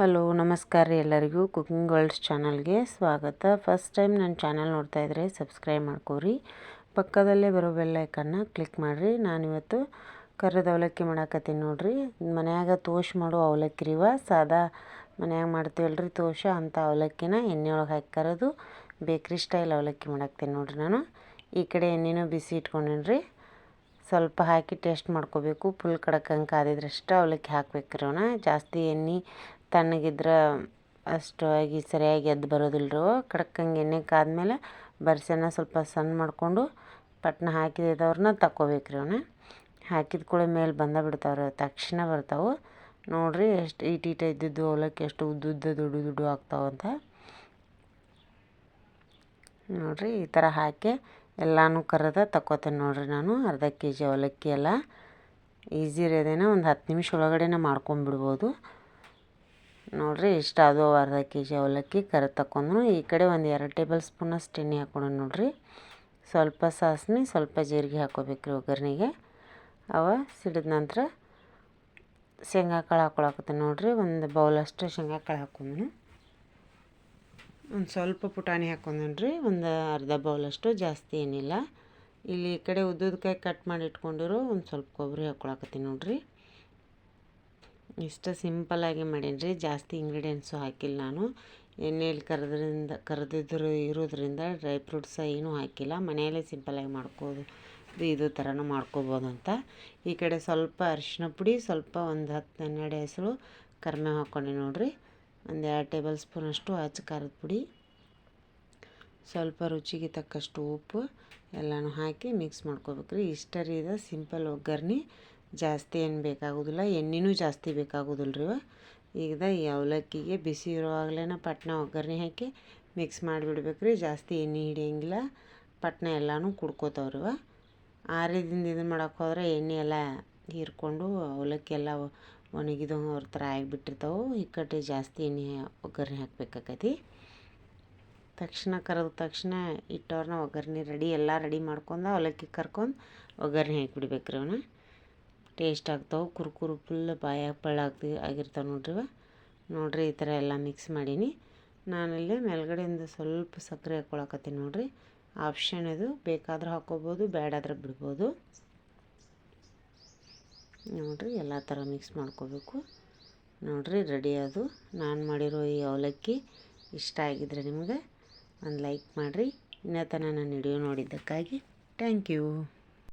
Hello, ನಮಸ್ಕಾರ ರೀ ಎಲ್ಲರಿಗೂ. ಕುಕಿಂಗ್ ವರ್ಲ್ಡ್ಸ್ ಚಾನಲ್ಗೆ ಸ್ವಾಗತ. ಫಸ್ಟ್ ಟೈಮ್ ನನ್ನ ಚಾನಲ್ ನೋಡ್ತಾ ಇದ್ದರೆ ಸಬ್ಸ್ಕ್ರೈಬ್ ಮಾಡ್ಕೋರಿ. ಪಕ್ಕದಲ್ಲೇ ಬರೋ ಬೆಲ್ ಐಕನ್ನ ಕ್ಲಿಕ್ ಮಾಡಿರಿ. ನಾನಿವತ್ತು ಕರ್ರದ ಅವಲಕ್ಕಿ ಮಾಡಾಕತ್ತೀನಿ ನೋಡಿರಿ. ಮನ್ಯಾಗ ತೋಷ್ ಮಾಡೋ ಅವಲಕ್ಕಿ ರೀವ ಸಾದಾ ಮನ್ಯಾಗ ಮಾಡ್ತೀವಲ್ರಿ ತೋಷ. ಅಂಥ ಅವಲಕ್ಕಿನ ಎಣ್ಣೆ ಒಳಗೆ ಹಾಕಿ ಕರೆದು ಬೇಕ್ರಿ ಸ್ಟೈಲ್ ಅವಲಕ್ಕಿ ಮಾಡಾಕ್ತೀನಿ ನೋಡಿರಿ ನಾನು. ಈ ಕಡೆ ಎಣ್ಣೆನೂ ಬಿಸಿ ಇಟ್ಕೊಂಡೇನಿ ರೀ. ಸ್ವಲ್ಪ ಹಾಕಿ ಟೇಸ್ಟ್ ಮಾಡ್ಕೋಬೇಕು. ಫುಲ್ ಕಡಕಂಗೆ ಕಾದಿದ್ರಷ್ಟು ಅವಲಕ್ಕಿ ಹಾಕ್ಬೇಕ್ರಿ ಅವನ್ನ ಜಾಸ್ತಿ ಎಣ್ಣೆ ತಣ್ಣಗಿದ್ರೆ ಅಷ್ಟು ಆಗಿ ಸರಿಯಾಗಿ ಎದ್ದು ಬರೋದಿಲ್ಲರು ಕಡಕ್ಕಂಗೆ ಎಣ್ಣೆ ಕಾದ್ಮೇಲೆ ಬರ್ಸೆನ ಸ್ವಲ್ಪ ಸಣ್ಣ ಮಾಡಿಕೊಂಡು ಪಟ್ನ ಹಾಕಿದವ್ರನ್ನ ತಕ್ಕೋಬೇಕ್ರಿ ಅವನ್ನ ಹಾಕಿದ ಕೂಡ ಮೇಲೆ ಬಂದ ಬಿಡ್ತಾವ್ರಿ. ತಕ್ಷಣ ಬರ್ತಾವೆ. ನೋಡಿರಿ ಎಷ್ಟು ಈಟ್ ಈಟ ಇದ್ದಿದ್ದು ಅವಲಕ್ಕಿ ಎಷ್ಟು ಉದ್ದುದ್ದ ದುಡ್ಡು ದುಡ್ಡು ಆಗ್ತಾವಂತ ನೋಡಿರಿ ಈ ಥರ ಹಾಕಿ ಎಲ್ಲನೂ ಕರೆದ ತಕ್ಕೋತೇನೆ ನೋಡಿರಿ ನಾನು. ಅರ್ಧ ಕೆ ಜಿ ಅವಲಕ್ಕಿ ಎಲ್ಲ. ಈಸಿ ಇರೋದೇನೋ ಒಂದು ಹತ್ತು ನಿಮಿಷ ಒಳಗಡೆನೇ ಮಾಡ್ಕೊಂಬಿಡ್ಬೋದು. ನೋಡಿರಿ, ಇಷ್ಟ ಅದು ಅರ್ಧ ಕೆ ಜಿ ಅವಲಕ್ಕಿ ಕರೆ ತಗೊಂಡು ಈ ಕಡೆ ಒಂದು ಎರಡು ಟೇಬಲ್ ಸ್ಪೂನಷ್ಟು ಎಣ್ಣೆ ಹಾಕೊಂಡು ನೋಡಿರಿ. ಸ್ವಲ್ಪ ಸಾಸ್ನಿ, ಸ್ವಲ್ಪ ಜೀರಿಗೆ ರೀ ಒಗ್ಗರಣೆಗೆ. ಅವ ಸಿಡಿದ ನಂತರ ಶೇಂಗಾ ಕಾಳು ಹಾಕೊಳಕತ್ತೆ ನೋಡಿರಿ. ಒಂದು ಬೌಲಷ್ಟು ಶೇಂಗಾ ಕಾಳು ಹಾಕೊಂಡು ಒಂದು ಸ್ವಲ್ಪ ಪುಟಾಣಿ ಹಾಕ್ಕೊಂಡ್ರಿ ಒಂದು ಅರ್ಧ ಬೌಲಷ್ಟು ಜಾಸ್ತಿ ಏನಿಲ್ಲ. ಇಲ್ಲಿ ಈ ಕಡೆ ಉದ್ದುದಕಾಯಿ ಕಟ್ ಮಾಡಿ ಇಟ್ಕೊಂಡಿರೋ ಒಂದು ಸ್ವಲ್ಪ ಕೊಬ್ಬರಿ ಹಾಕೊಳಕತ್ತೀನಿ ನೋಡಿರಿ. ಇಷ್ಟು ಸಿಂಪಲ್ಲಾಗಿ ಮಾಡೀನಿ ರೀ ಜಾಸ್ತಿ ಇಂಗ್ರೀಡಿಯೆಂಟ್ಸು ಹಾಕಿಲ್ಲ ನಾನು. ಎಣ್ಣೆಯಲ್ಲಿ ಕರೆದ್ರಿಂದ, ಕರೆದಿದ್ರು ಇರೋದ್ರಿಂದ ಡ್ರೈ ಫ್ರೂಟ್ಸ ಏನೂ ಹಾಕಿಲ್ಲ. ಮನೆಯಲ್ಲೇ ಸಿಂಪಲ್ಲಾಗಿ ಮಾಡ್ಕೋದು. ಇದು ಥರನೂ ಮಾಡ್ಕೋಬೋದು ಅಂತ. ಈ ಕಡೆ ಸ್ವಲ್ಪ ಅರಿಶಿನ ಪುಡಿ, ಸ್ವಲ್ಪ ಒಂದು ಹತ್ತು ಹನ್ನೆರಡು ಹೆಸರು ಕರಿಮೇವು ಹಾಕ್ಕೊಂಡೆ ನೋಡಿರಿ. ಒಂದು ಎರಡು ಟೇಬಲ್ ಸ್ಪೂನಷ್ಟು ಅಚ್ಚ ಖಾರದ ಪುಡಿ. ಸ್ವಲ್ಪ ರುಚಿಗೆ ತಕ್ಕಷ್ಟು ಉಪ್ಪು, ಎಲ್ಲನೂ ಹಾಕಿ ಮಿಕ್ಸ್ ಮಾಡ್ಕೋಬೇಕು ರೀ ಇಷ್ಟ ರೀ ಇದು. ಸಿಂಪಲ್ ಒಗ್ಗರ್ಣೆ. ಜಾಸ್ತಿ ಏನು ಬೇಕಾಗೋದಿಲ್ಲ, ಎಣ್ಣೆನೂ ಜಾಸ್ತಿ ಬೇಕಾಗೋದಿಲ್ಲ ರೀ ಈಗ ಈ ಅವಲಕ್ಕಿಗೆ ಬಿಸಿ ಇರುವಾಗಲೇ ಪಟ್ನ ಒಗ್ಗರಣೆ ಹಾಕಿ ಮಿಕ್ಸ್ ಮಾಡಿಬಿಡ್ಬೇಕು ರೀ ಜಾಸ್ತಿ ಎಣ್ಣೆ ಹಿಡಿಯಂಗಿಲ್ಲ, ಪಟ್ನ ಎಲ್ಲನೂ ಕುಡ್ಕೋತಾವ್ರಿವ ಆರಿದಿಂದ ಇದನ್ನು ಮಾಡೋಕೆ ಹೋದ್ರೆ ಎಣ್ಣೆ ಎಲ್ಲ ಹೀರ್ಕೊಂಡು ಅವಲಕ್ಕಿ ಎಲ್ಲ ಒಣಗಿದ ಅವ್ರ ಥರ ಆಗಿಬಿಟ್ಟಿರ್ತಾವೆ, ಇಕ್ಕಟ್ಟೆ ಜಾಸ್ತಿ ಎಣ್ಣೆ ಒಗ್ಗರಣೆ ಹಾಕ್ಬೇಕಾಕತಿ. ತಕ್ಷಣ ಕರೆದ ತಕ್ಷಣ ಇಟ್ಟವ್ರನ್ನ ಒಗ್ಗರಣೆ ರೆಡಿ ಎಲ್ಲ ರೆಡಿ ಮಾಡ್ಕೊಂಡು ಅವಲಕ್ಕಿ ಕರ್ಕೊಂಡು ಒಗ್ಗರಣೆ ಹಾಕಿಬಿಡ್ಬೇಕು ರೀ ಅವನ್ನ ಟೇಸ್ಟ್ ಆಗ್ತಾವೆ. ಕುರ್ಕುರು ಫುಲ್ ಬಾಯಾಗ ಪಳ್ಳಾಗ್ತಿ ಆಗಿರ್ತಾವೆ ನೋಡ್ರಿ ನೋಡಿರಿ ಈ ಥರ ಎಲ್ಲ ಮಿಕ್ಸ್ ಮಾಡೀನಿ. ನಾನಿಲ್ಲಿ ಮೇಲ್ಗಡೆಯಿಂದ ಸ್ವಲ್ಪ ಸಕ್ಕರೆ ಹಾಕ್ಕೊಳಕತ್ತೀನಿ ನೋಡಿರಿ. ಆಪ್ಷನ್ ಇದು. ಬೇಕಾದ್ರೆ ಹಾಕ್ಕೋಬೋದು ಬೇಡಾದ್ರೆ ಬಿಡ್ಬೋದು. ನೋಡಿರಿ ಎಲ್ಲ ಥರ ಮಿಕ್ಸ್ ಮಾಡ್ಕೋಬೇಕು. ನೋಡಿರಿ ರೆಡಿ ಅದು. ನಾನು ಮಾಡಿರೋ ಈ ಅವಲಕ್ಕಿ ಇಷ್ಟ ಆಗಿದ್ರೆ ನಿಮಗೆ ಒಂದು ಲೈಕ್ ಮಾಡಿರಿ. ಇನ್ನೂ ತನಕ ನನ್ನ ವಿಡಿಯೋ ನೋಡಿದ್ದಕ್ಕಾಗಿ ಥ್ಯಾಂಕ್ ಯು